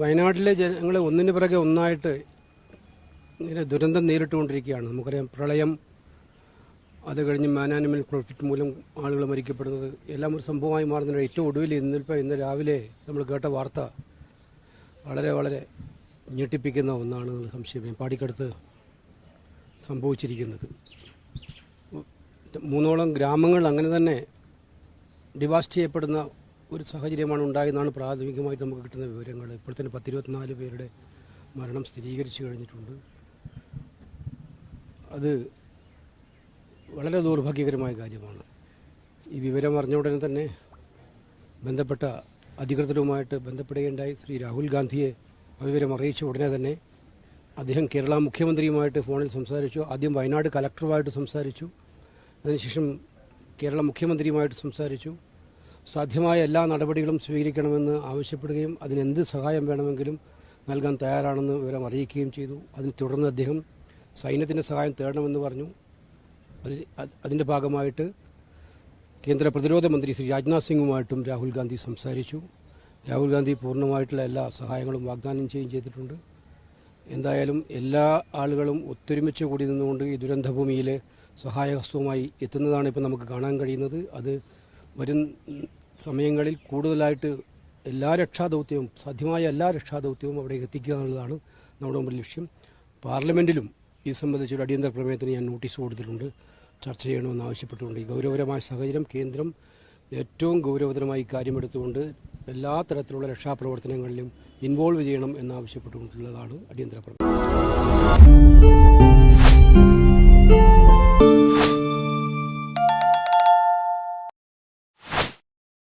വയനാട്ടിലെ ജനങ്ങൾ ഒന്നിനു പിറകെ ഒന്നായിട്ട് ഇങ്ങനെ ദുരന്തം നേരിട്ടുകൊണ്ടിരിക്കുകയാണ്. നമുക്കറിയാം പ്രളയം അത് കഴിഞ്ഞ് മാനാനിമൽ പ്രോഫിറ്റ് മൂലം ആളുകൾ മരിക്കപ്പെടുന്നത്. എല്ലാം ഒരു സംഭവമായി മാറുന്നതിന് ഏറ്റവും ഒടുവിൽ ഇന്നിപ്പോൾ ഇന്ന് രാവിലെ നമ്മൾ കേട്ട വാർത്ത വളരെ വളരെ ഞെട്ടിപ്പിക്കുന്ന ഒന്നാണ് സംശയം പാടിക്കടുത്ത് സംഭവിച്ചിരിക്കുന്നത്. മൂന്നോളം ഗ്രാമങ്ങൾ അങ്ങനെ തന്നെ ഡിവാസ്റ്റ് ചെയ്യപ്പെടുന്ന ഒരു സാഹചര്യമാണ് ഉണ്ടായതെന്നാണ് പ്രാഥമികമായി നമുക്ക് കിട്ടുന്ന വിവരങ്ങൾ. ഇപ്പോൾ തന്നെ പത്തിരുപത്തിനാല് പേരുടെ മരണം സ്ഥിരീകരിച്ചു കഴിഞ്ഞിട്ടുണ്ട്. അത് വളരെ ദൗർഭാഗ്യകരമായ കാര്യമാണ്. ഈ വിവരം അറിഞ്ഞ ഉടനെ തന്നെ ബന്ധപ്പെട്ട അധികൃതരുമായിട്ട് ബന്ധപ്പെടുകയുണ്ടായി. ശ്രീ രാഹുൽ ഗാന്ധിയെ വിവരം അറിയിച്ച ഉടനെ തന്നെ അദ്ദേഹം കേരള മുഖ്യമന്ത്രിയുമായിട്ട് ഫോണിൽ സംസാരിച്ചു. ആദ്യം വയനാട് കലക്ടറുമായിട്ട് സംസാരിച്ചു. അതിനുശേഷം കേരള മുഖ്യമന്ത്രിയുമായിട്ട് സംസാരിച്ചു. സാധ്യമായ എല്ലാ നടപടികളും സ്വീകരിക്കണമെന്ന് ആവശ്യപ്പെടുകയും അതിനെന്ത് സഹായം വേണമെങ്കിലും നൽകാൻ തയ്യാറാണെന്ന് വിവരം അറിയിക്കുകയും ചെയ്തു. അതിനെ തുടർന്ന് അദ്ദേഹം സൈന്യത്തിന്റെ സഹായം തേടണമെന്ന് പറഞ്ഞു. അതിന്റെ ഭാഗമായിട്ട് കേന്ദ്ര പ്രതിരോധ മന്ത്രി ശ്രീ രാജ്നാഥ് സിംഗുമായിട്ടും രാഹുൽ ഗാന്ധി സംസാരിച്ചു. രാഹുൽ ഗാന്ധി പൂർണമായിട്ടുള്ള എല്ലാ സഹായങ്ങളും വാഗ്ദാനം ചെയ്യുകയും ചെയ്തിട്ടുണ്ട്. എന്തായാലും എല്ലാ ആളുകളും ഒത്തൊരുമിച്ച് കൂടി നിന്നുകൊണ്ട് ഈ ദുരന്തഭൂമിയിലെ സഹായഹസ്തവുമായി എത്തുന്നതാണ് ഇപ്പോൾ നമുക്ക് കാണാൻ കഴിയുന്നത്. അത് വരും സമയങ്ങളിൽ കൂടുതലായിട്ട് എല്ലാ രക്ഷാദൗത്യവും സാധ്യമായ എല്ലാ രക്ഷാദൗത്യവും അവിടെ എത്തിക്കുക എന്നുള്ളതാണ് നമ്മുടെ മുമ്പിൽ ലക്ഷ്യം. പാർലമെന്റിലും ഈ സംബന്ധിച്ചൊരു അടിയന്തര പ്രമേയത്തിന് ഞാൻ നോട്ടീസ് കൊടുത്തിട്ടുണ്ട്. ചർച്ച ചെയ്യണമെന്ന് ആവശ്യപ്പെട്ടുകൊണ്ട് ഈ ഗൗരവകരമായ സാഹചര്യം കേന്ദ്രം ഏറ്റവും ഗൗരവതരമായി കാര്യമെടുത്തുകൊണ്ട് എല്ലാ തരത്തിലുള്ള രക്ഷാപ്രവർത്തനങ്ങളിലും ഇൻവോൾവ് ചെയ്യണം എന്നാവശ്യപ്പെട്ടുകൊണ്ടുള്ളതാണ് അടിയന്തര പ്രമേയം.